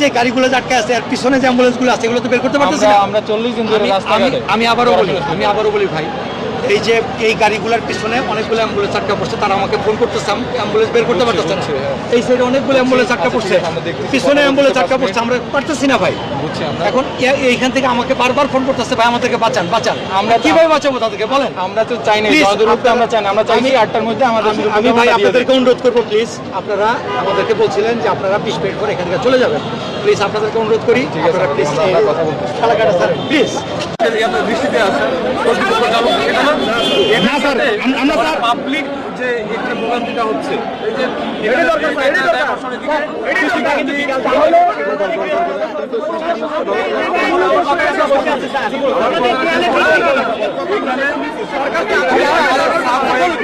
যে গাড়িগুলো আটকে আছে আর পিছনে যে অ্যাম্বুলেন্সগুলো আছে এগুলো তো বের করতে পারতেছি না। আমরা চল্লিশ দিন ধরে আমি আবারও বলি আমি আবারও বলি ভাই এই যে এই গাড়িগুলোর পিছনে অনেকগুলো অ্যাম্বুলেন্স আটকা পড়ছে তারা আমাকে ফোন করতেছে অ্যাম্বুলেন্স বের করতে পারতেছে না। এই সাইডে অনেকগুলো অ্যাম্বুলেন্স আটকা পড়ছে। পিছনে অ্যাম্বুলেন্স আটকা পড়ছে আমরা পারতেছি না ভাই। এখন এইখান থেকে আমাকে বারবার ফোন করতেছে ভাই আমাদেরকে বাঁচান বাঁচান। আমরা কীভাবে বাঁচাবো তাদেরকে বলেন? আমরা তো চাই না জয়দুরুপকে আমরা চাই না আমরা আমি- আটটার মধ্যে আমাদের আমি- ভাই আপনাদেরকে অনুরোধ করব প্লিজ আপনারা আমাদেরকে বলছিলেন যে আপনারা বিশ মিনিট পরে এখান থেকে চলে যাবেন। প্লিজ আপনাদেরকে অনুরোধ করি ঠিক আছে, আপনারা প্লিজ। এলাকাটা স্যার প্লিজ না স্যার আম- আমরা স্যার পাবলিক যে এখানে ভোগান্তিটা হচ্ছে এই যে এখানে আসলে দিকে- তাহলে- সরকারকে